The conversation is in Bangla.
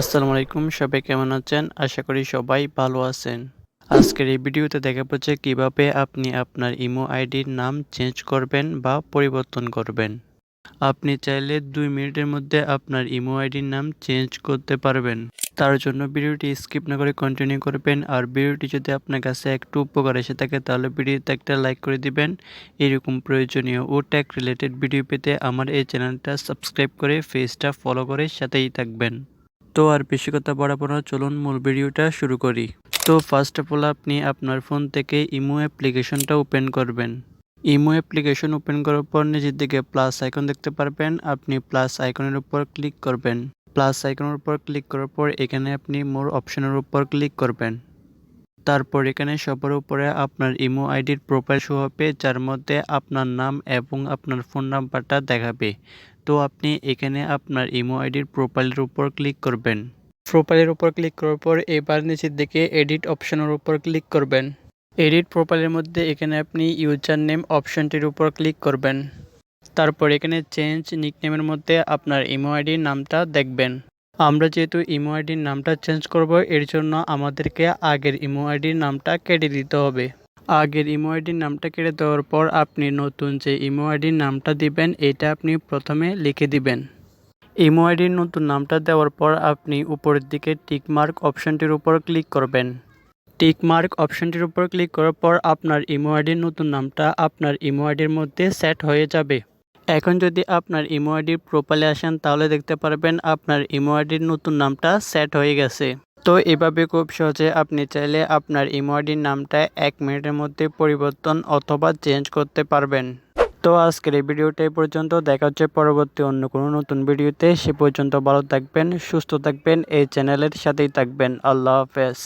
আসসালামু আলাইকুম, সবাই কেমন আছেন? আশা করি সবাই ভালো আছেন। আজকের এই ভিডিওতে দেখাবো যে কীভাবে আপনি আপনার ইমো আইডির নাম চেঞ্জ করবেন বা পরিবর্তন করবেন। আপনি চাইলে দুই মিনিটের মধ্যে আপনার ইমো আইডির নাম চেঞ্জ করতে পারবেন। তার জন্য ভিডিওটি স্কিপ না করে কন্টিনিউ করবেন আর ভিডিওটি যদি আপনার কাছে একটু উপকার এসে থাকে, তাহলে ভিডিওতে একটা লাইক করে দিবেন। এরকম প্রয়োজনীয় ও ট্যাক রিলেটেড ভিডিও পেতে আমার এই চ্যানেলটা সাবস্ক্রাইব করে পেজটা ফলো করে সাথেই থাকবেন। তো আর বেশি কথা বাড়াবো না, চলুন মূল ভিডিওটা শুরু করি। তো ফার্স্ট অফ অল আপনি আপনার ফোন থেকে ইমো অ্যাপ্লিকেশনটা ওপেন করবেন। ইমো অ্যাপ্লিকেশন ওপেন করার পর নিজের দিকে প্লাস আইকন দেখতে পারবেন। আপনি প্লাস আইকনের উপর ক্লিক করবেন। প্লাস আইকনের উপর ক্লিক করার পর এখানে আপনি মোর অপশনের উপর ক্লিক করবেন। তারপর এখানে সবার উপরে আপনার ইমো আইডির প্রোফাইল শো হবে, যার মধ্যে আপনার নাম এবং আপনার ফোন নাম্বারটা দেখাবে। তো আপনি এখানে আপনার ইমো আইডির প্রোফাইলের উপর ক্লিক করবেন। প্রোফাইলের উপর ক্লিক করার পর এবার নিচের দিকে এডিট অপশনের উপর ক্লিক করবেন। এডিট প্রোফাইলের মধ্যে এখানে আপনি ইউজার নেম অপশনটির উপর ক্লিক করবেন। তারপর এখানে চেঞ্জ নিকনেমের মধ্যে আপনার ইমো আইডির নামটা দেখবেন। আমরা যেহেতু ইমো আইডির নামটা চেঞ্জ করব, এর জন্য আমাদেরকে আগের ইমো আইডির নামটা কেটে দিতে হবে। আগের ইমো আইডির নামটা কেটে দেওয়ার পর আপনি নতুন যে ইমো আইডির নামটা দিবেন, এটা আপনি প্রথমে লিখে দিবেন। ইমো আইডির নতুন নামটা দেওয়ার পর আপনি উপরের দিকে টিক মার্ক অপশনটির উপর ক্লিক করবেন। টিক মার্ক অপশনটির উপর ক্লিক করার পর আপনার ইমো আইডির নতুন নামটা আপনার ইমো আইডির মধ্যে সেট হয়ে যাবে। এখন যদি আপনার ইমো আইডির প্রোফাইলে আসেন, তাহলে দেখতে পারবেন আপনার ইমো আইডির নতুন নামটা সেট হয়ে গেছে। তো এভাবে খুব সহজে আপনি চাইলে আপনার ইমো আইডির নামটা এক মিনিটের মধ্যে পরিবর্তন অথবা চেঞ্জ করতে পারবেন। তো আজকের এই ভিডিওটা এই পর্যন্ত। দেখা হচ্ছে পরবর্তী অন্য কোনো নতুন ভিডিওতে। সে পর্যন্ত ভালো থাকবেন, সুস্থ থাকবেন, এই চ্যানেলের সাথেই থাকবেন। আল্লাহ হাফেজ।